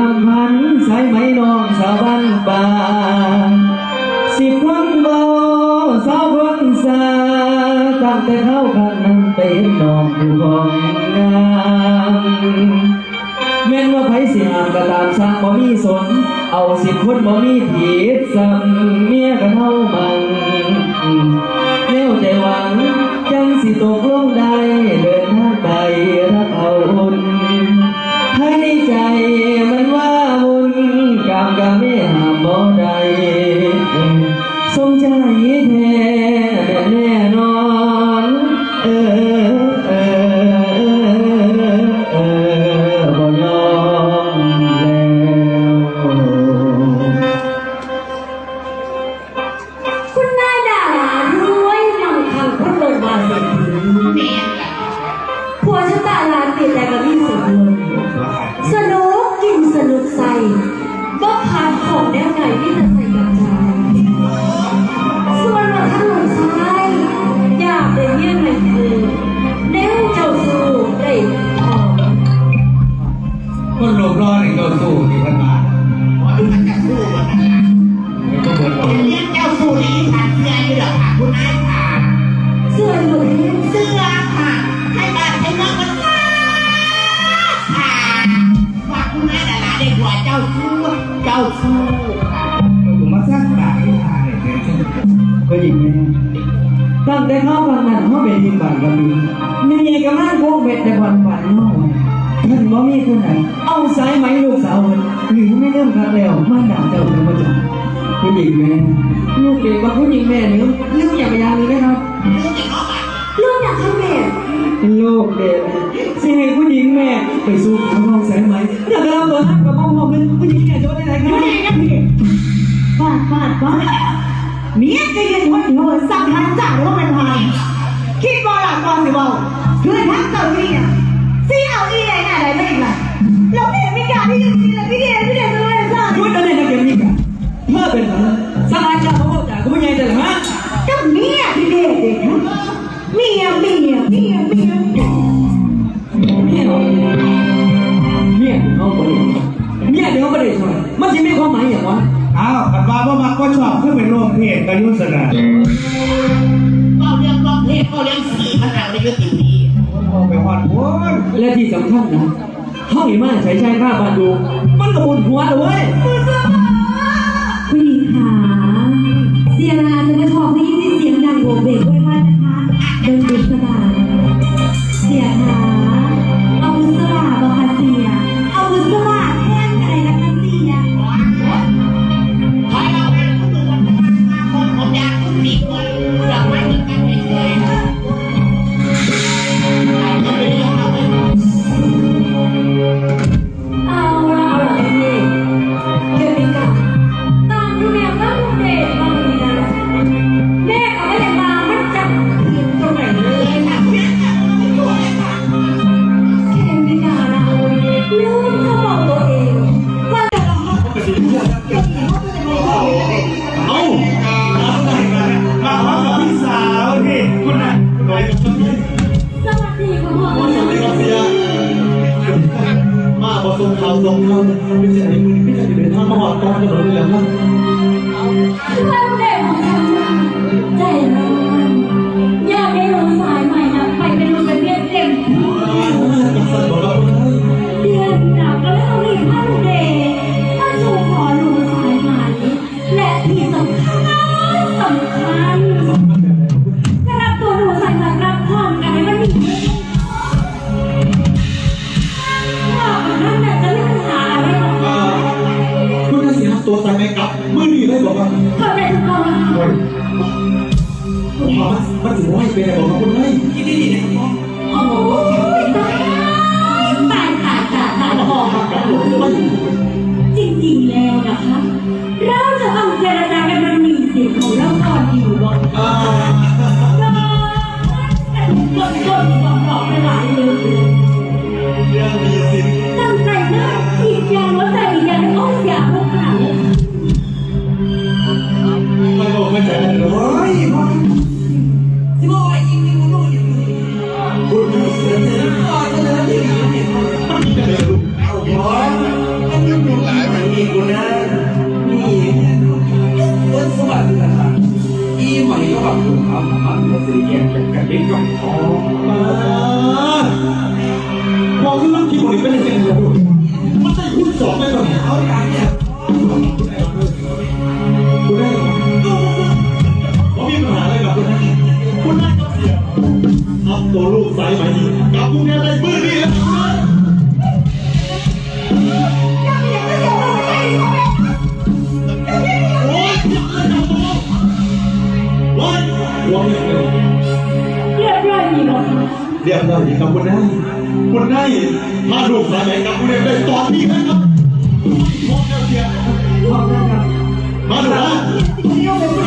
น้ำพันสายไหมน้องสาวบ้านป่าสิบคนเบาสาวคนสาตั้งแต่เท้าข้างนั้นเป็นน้องผู้ของงามแม้ว่าไผ่สิหามกระตามสร้างบ่มีสน เอาสิบคนบ่มีผีสักำเมียก็เท่ามันแล้วใจหวังจังสิตก อนฝันน้องท่านบ่มีคนไหนเอาสายไหมลูกสาวเนหรือไม่เริ่มรักแล้วมาด่าเจ้าเป็นประจำผู้หญิงแม่ลูกเด็กว่าผู้หญิงแม่เนี่ยลูกอยากไปยานี่ไหมครับลูกอยากให้แม่ลูกเด็กสิให้ผู้หญิงแม่ไปสู้กับน้องสายไหมอยากรับเปิดห้ากับน้องหองเป็นผู้หญิงแม่โจ้ได้ไหนครับไม่ได้นะพี่ฟาดฟาดฟาดเมียจะยังคนโหดสับหันจ้าหรือว่ามันพายคิดบอหลักตอนสิบอลคือทั้งเจ้าเนี่ย ที่เอาอีไหนไหนไหนมาอีกล่ะเราเห็นมีการที่ยืนดีแล้วพี่ ผมไม่แบบเอคุณได้ผมมีปัญหาอะไรับคุณนะได้ก็เยอัพตัวลูกไส์ไหมกับคุณเนี่ยอะไรมือดีแล้วเรียกได้ครับคุณได้คุณได้มาดูสายไหนครับคุณได้ตอนนี้นะครับ พร้อด้วครับมาดูนะเไปเที่ยวไม่เก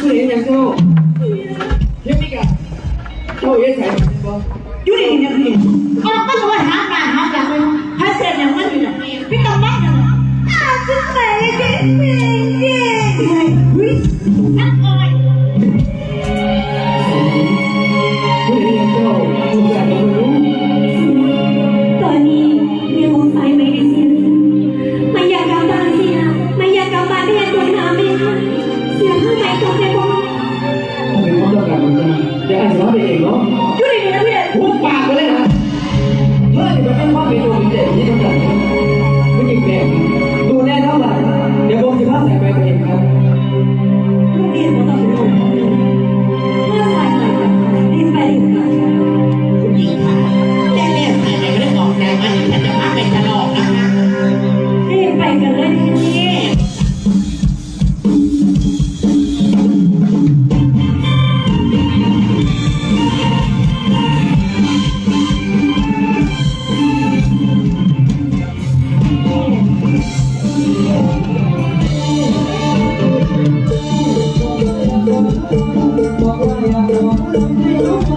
คืงเจ้าเที่ยวบ้าเอะใส่บ่ยุ่ยยังเห็นก็ก็ว่หาการหาการไปให้เสร็จย่งนั้นนะพี่ต้องนั่งนอาจะไปดิ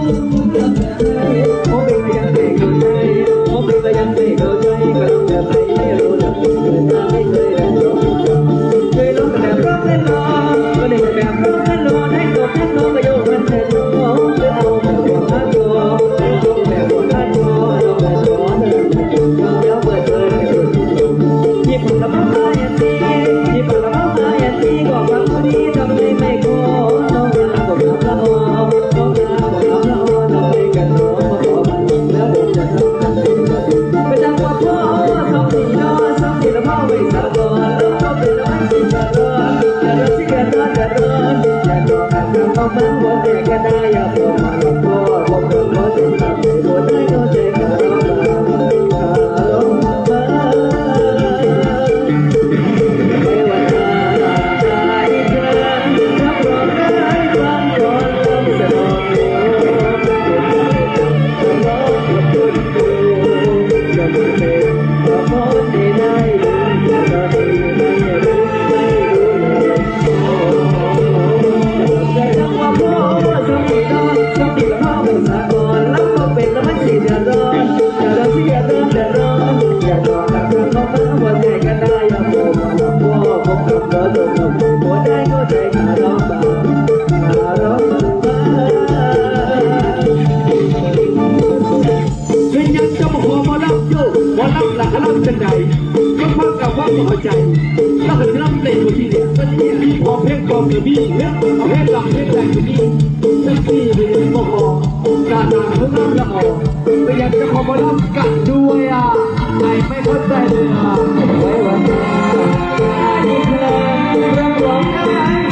啊。 ของอยู่นี่เม็ดเอาเม็ดหลังเม็ดแหลกอนนี่เม็ดที่อยู่ในบอการนาเขาน้ำละออกแต่ยังจะขอมาล้ำกันด้วยอะใครไม่เข้าใจเลยอะไว้วันนี้เธอรับรองได้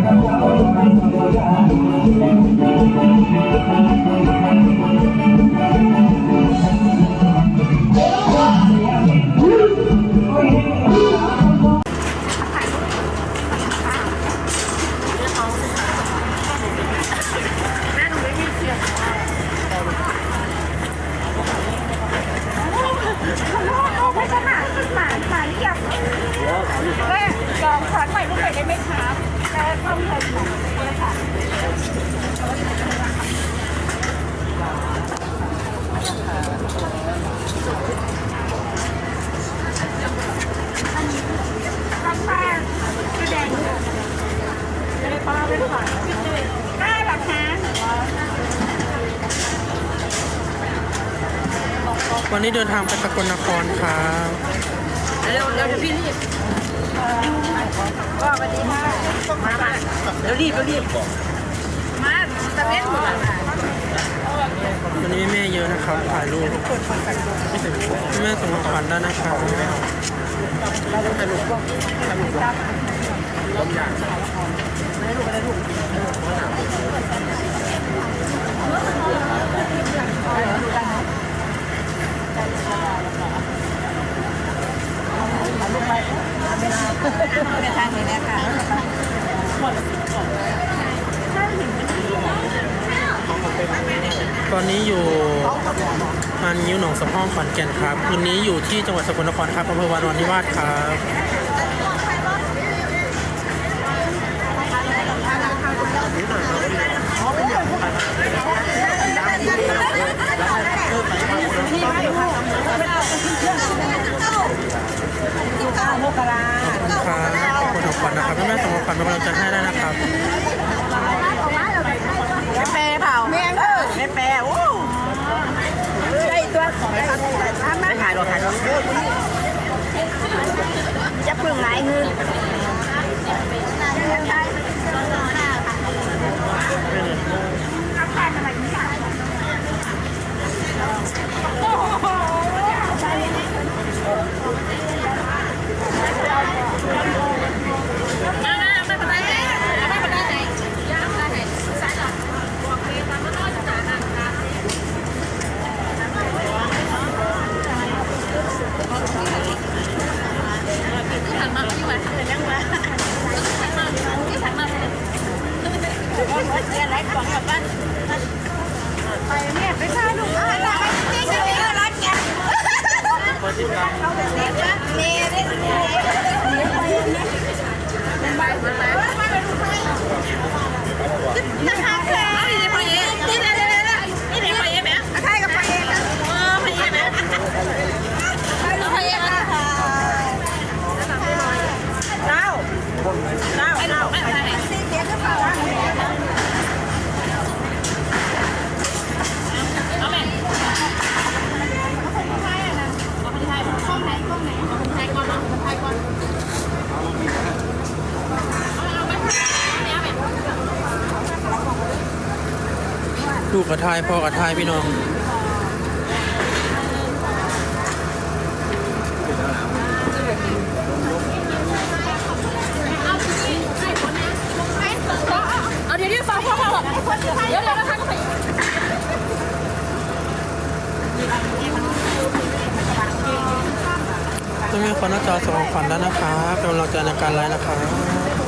เนนี้เดินทางไปสกลนครครับเร็วเร็วพี่รีบก็สวัสดีค่ะมามาเดี๋ยวรีบเดี๋ยวรีบมาตะเล่นหมดแล้วค่ะวันนี้แม่เยอะนะครับถ่ายรูปแม่ส่งของขวัญแล้วนะครับใน ทางนี้เนี่ยค่ะตอนนี้อยู่งานยิ้วหนองสะพองขอนแก่นครับ คืนนี้อยู่ที่จังหวัดสกลนครครับอำเภอวานอนนิวาสครับมกราขอบ คุณครับขอบคุณของขวัญนะครับแม่ส่งของขวัญเป็นกำลังใจให้ได้นะครับไม่แปรเปล่าแม่เออไม่แปรโอ้ใช่ตัวของอะไรไม่ถ่ายหรอกถ่ายห รอกจะพึ่งไหนเงินไปเนี่ยไปฆ่าลูกอะไปที่รักแกเนี่ยได้เนี่ยจะหาแผลนี่ไปเกระทายพ่อกระทายพี่น้องเอาเดี๋ยวนี้ฟังพ่อพ่อเดี๋ยวดี๋ยวนะก็ไปต้องมีคนหน้าจอสองขวัญแล้วนะคะเป็นกำลังใจในการไลฟ์นะคะ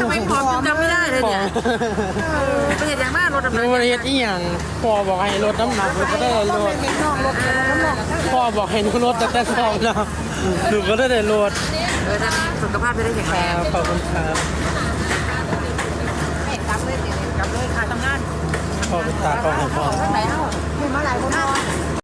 ทำไมผอมจำไม่ได้ เลยเนี่ยไปเห็นอย่างมากรถดำรู้น้ำว่าเฮ็ดอีหยังพ่อบอกให้ลดน้ำหนักหนูก็ได้ลดพ่อบอกให้หนูลดแต่แต่สองแล้วหนูก็ได้แต่ลดเออสุขภาพจะได้แข็งคแรรังบขอบคุณครับกลับเลยกลับเลยค่ะทำงานขอบคุณตาขอบคุณพ่อไหนเอ้ามีมาหลายคน